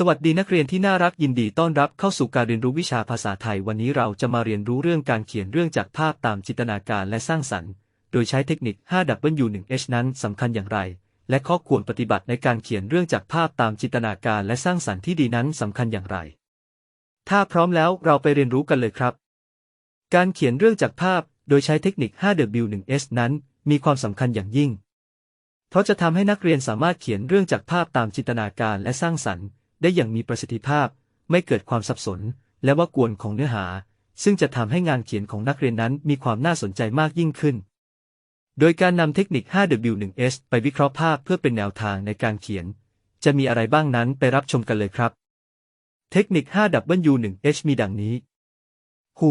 สวัสดีนักเรียนที่น่ารักยินดีต้อนรับเข้าสู่การเรียนรู้วิชาภาษาไทย วันนี้เราจะมาเรียนรู้เรื่องการเขียนเรื่องจากภาพตามจินตนาการและสร้างสรรค์ โดยใช้เทคนิค 5W1H นั้นสำคัญอย่างไร และข้อควรปฏิบัติในการเขียนเรื่องจากภาพตามจินตนาการและสร้างสรรค์ที่ดีนั้นสำคัญอย่างไร ถ้าพร้อมแล้วเราไปเรียนรู้กันเลยครับ การเขียนเรื่องจากภาพ โดยใช้เทคนิค 5W1S นั้น มีความสำคัญอย่างยิ่ง เพราะจะทำให้นักเรียนสามารถเขียนเรื่องจากภาพตามจินตนาการและสร้างสรรค์ ได้อย่างมีประสิทธิภาพ ไม่เกิดความสับสน และว่ากวนของเนื้อหา ซึ่งจะทำให้งานเขียนของนักเรียนนั้นมีความน่าสนใจมากยิ่งขึ้น โดยการนำเทคนิค 5W1S ไปวิเคราะห์ภาพเพื่อเป็นแนวทางในการเขียน จะมีอะไรบ้างนั้นไปรับชมกันเลยครับ เทคนิค 5W1H มีดังนี้ Who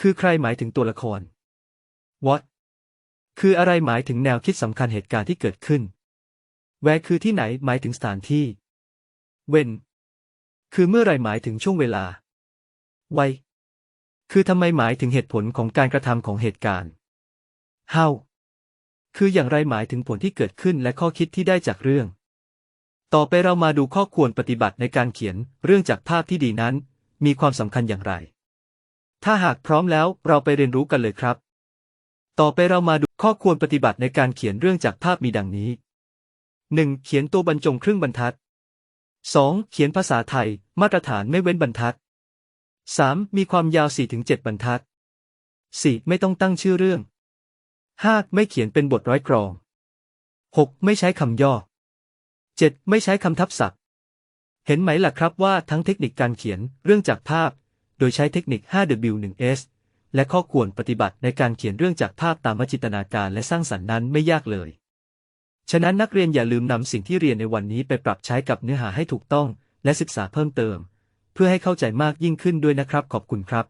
คือใครหมายถึงตัวละคร What คืออะไรหมายถึงแนวคิดสำคัญเหตุการณ์ที่เกิดขึ้น Where คือที่ไหนหมายถึงสถานที่ When คือเมื่อไรหมายถึงช่วงเวลา Why คือทำไมหมายถึงเหตุผลของการกระทำของเหตุการณ์ How คืออย่างไรหมายถึงผลที่เกิดขึ้นและข้อคิดที่ได้จากเรื่อง ต่อไปเรามาดูข้อควรปฏิบัติในการเขียนเรื่องจากภาพที่ดีนั้น มีความสำคัญอย่างไร ถ้าหากพร้อมแล้วเราไปเรียนรู้กันเลยครับ ต่อไปเรามาดูข้อควรปฏิบัติในการเขียนเรื่องจากภาพมีดังนี้ 1. เขียนตัวบรรจงครึ่งบรรทัด 2. เขียนภาษาไทย มาตรฐานไม่เว้นบรรทัด 3. มีความยาว 4-7 บรรทัด 4. ไม่ต้องตั้งชื่อเรื่อง 5. ไม่เขียนเป็นบทร้อยกรอง 6. ไม่ใช้คำย่อ 7. ไม่ใช้คำทับศัพท์ เห็นไหมล่ะครับว่าทั้งเทคนิคการเขียนเรื่องจากภาพ โดยใช้เทคนิค 5W1S และข้อควรปฏิบัติในการเขียนเรื่องจากภาพตามจิตนาการและสร้างสรรค์นั้นไม่ยากเลย ฉะนั้นนักเรียนอย่าลืมนำสิ่งที่เรียนในวันนี้ไปปรับใช้กับเนื้อหาให้ถูกต้อง และศึกษาเพิ่มเติม เพื่อให้เข้าใจมากยิ่งขึ้นด้วยนะครับขอบคุณครับ